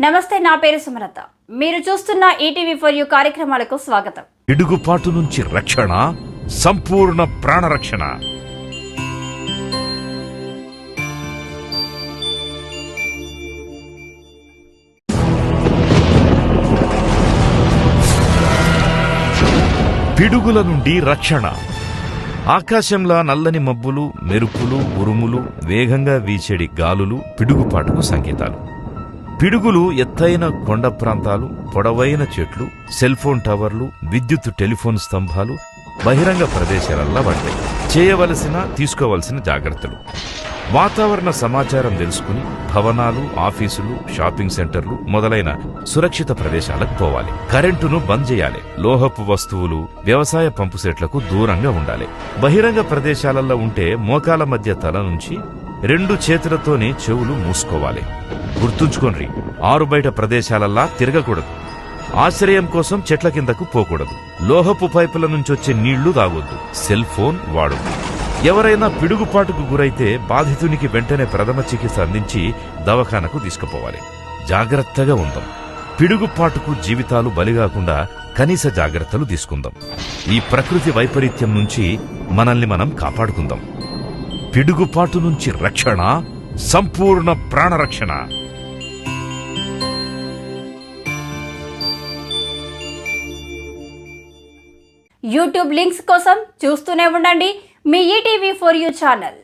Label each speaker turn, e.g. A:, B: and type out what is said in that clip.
A: నమస్తే నా పేరు సుమలత. మీరు చూస్తున్న ఈటీవీ ఫర్ యూ కార్యక్రమాలకు స్వాగతం.
B: పిడుగుపాటు నుంచి రక్షణ సంపూర్ణ ప్రాణరక్షణ. పిడుగుల నుండి రక్షణ. ఆకాశంలా నల్లని మబ్బులు మెరుపులు ఉరుములు వేగంగా వీచేడి గాలులు పిడుగుపాటుకు సంకేతాలు. పిడుగులు ఎత్తైన కొండ ప్రాంతాలు పొడవైన చెట్లు సెల్ఫోన్ టవర్లు విద్యుత్ టెలిఫోన్ స్తంభాలు బహిరంగ ప్రదేశాలల్లా పడ్డాయి. చేయవలసిన తీసుకోవలసిన జాగ్రత్తలు. వాతావరణ సమాచారం తెలుసుకుని భవనాలు ఆఫీసులు షాపింగ్ సెంటర్లు మొదలైన సురక్షిత ప్రదేశాలకు పోవాలి. కరెంటును బంద్ చేయాలి. లోహపు వస్తువులు వ్యవసాయ పంపు సెట్లకు దూరంగా ఉండాలి. బహిరంగ ప్రదేశాలలో ఉంటే మోకాల మధ్య తల నుంచి రెండు చేతులతోనే చెవులు మూసుకోవాలి. గుర్తుంచుకోండి ఆరు బయట ప్రదేశాలల్లా తిరగకూడదు. ఆశ్రయం కోసం చెట్ల కిందకు పోకూడదు. లోహపు పైపుల నుంచొచ్చే నీళ్ళు తాగొద్దు. సెల్ ఫోన్ వాడొద్దు. ఎవరైనా పిడుగుపాటుకు గురైతే బాధితునికి వెంటనే ప్రథమ చికిత్స అందించి దవాఖానకు తీసుకుపోవాలి. జాగ్రత్తగా ఉందాం. పిడుగుపాటుకు జీవితాలు బలిగాకుండా కనీస జాగ్రత్తలు తీసుకుందాం. ఈ ప్రకృతి వైపరీత్యం నుంచి మనల్ని మనం కాపాడుకుందాం. పిడుగుపాటు నుంచి రక్షణ సంపూర్ణ ప్రాణరక్షణ.
A: యూట్యూబ్ లింక్స్ కోసం చూస్తూనే ఉండండి మీ ఈటీవీ ఫర్ యూ ఛానల్.